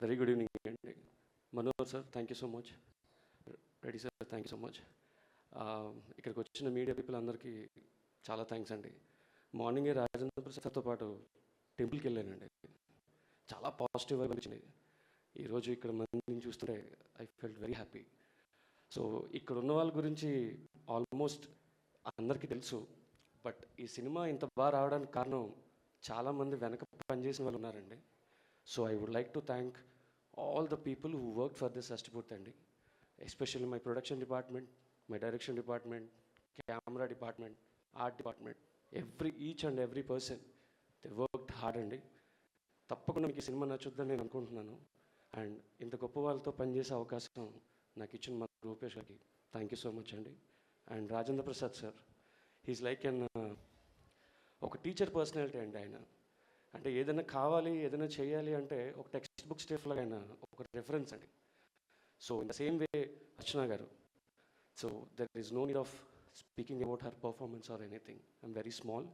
Very good evening అండి Manohar sir thank you so much ready sir thank you so much ఇక్కడికి వచ్చిన media people అందరికీ చాలా thanks అండి. మార్నింగే రాజేంద్ర ప్రసాద్తో పాటు టెంపుల్కి వెళ్ళానండి. చాలా పాజిటివ్ అనిపించింది ఈరోజు ఇక్కడ మందిని చూస్తుంటే I felt very happy so ఇక్కడ ఉన్న వాళ్ళ గురించి ఆల్మోస్ట్ అందరికీ తెలుసు. బట్ ఈ సినిమా ఇంత బాగా రావడానికి కారణం చాలామంది వెనక పనిచేసిన వాళ్ళు ఉన్నారండి. So I would like to thank all the people who work for this అష్టపూర్తి అండి especially my production department my direction department camera department art department every each and every person they worked hard అండి. తప్పకుండా మీకు ఈ cinema నచ్చుద్దని నేను అనుకుంటున్నాను. And ఇంత గొప్ప వాళ్ళతో పనిచేసే అవకాశం నాకు ఇచ్చిన మా రూపేష్ గారికి. థ్యాంక్ యూ సో మచ్ అండి. And Rajendra Prasad sir he's like an ఒక టీచర్ పర్సనాలిటీ అండి ఆయన. అంటే ఏదైనా కావాలి ఏదైనా చేయాలి అంటే ఒక టెక్స్ట్ బుక్ స్టేఫ్లో అయినా ఒక రెఫరెన్స్ అండి. So in the same way Archana గారు so there is no need of speaking about her performance or anything I'm very small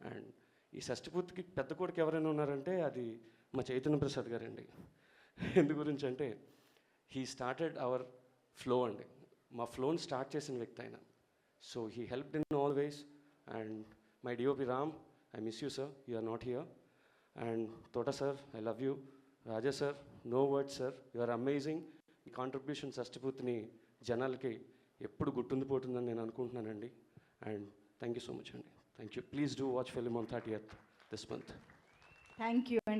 and ఈ షష్టిపూర్తికి పెద్ద కొడుకు ఎవరైనా ఉన్నారంటే అది మా చైతన్య ప్రసాద్ గారండి. ఎందు గురించి అంటే హీ స్టార్టెడ్ అవర్ ఫ్లో అండి. మా ఫ్లోని స్టార్ట్ చేసిన వ్యక్తి ఆయన. So he helped in always and my DOP Ram I miss you sir you are not here and Thota sir I love you Raja sir no word sir you are amazing ఈ contribution షష్టిపూర్తిని జనాలకి ఎప్పుడు గుర్తుండిపోతుందని నేను అనుకుంటున్నానండి. And thank you so much అండి. Thank you please do watch film on thirtieth this month thank you అండి.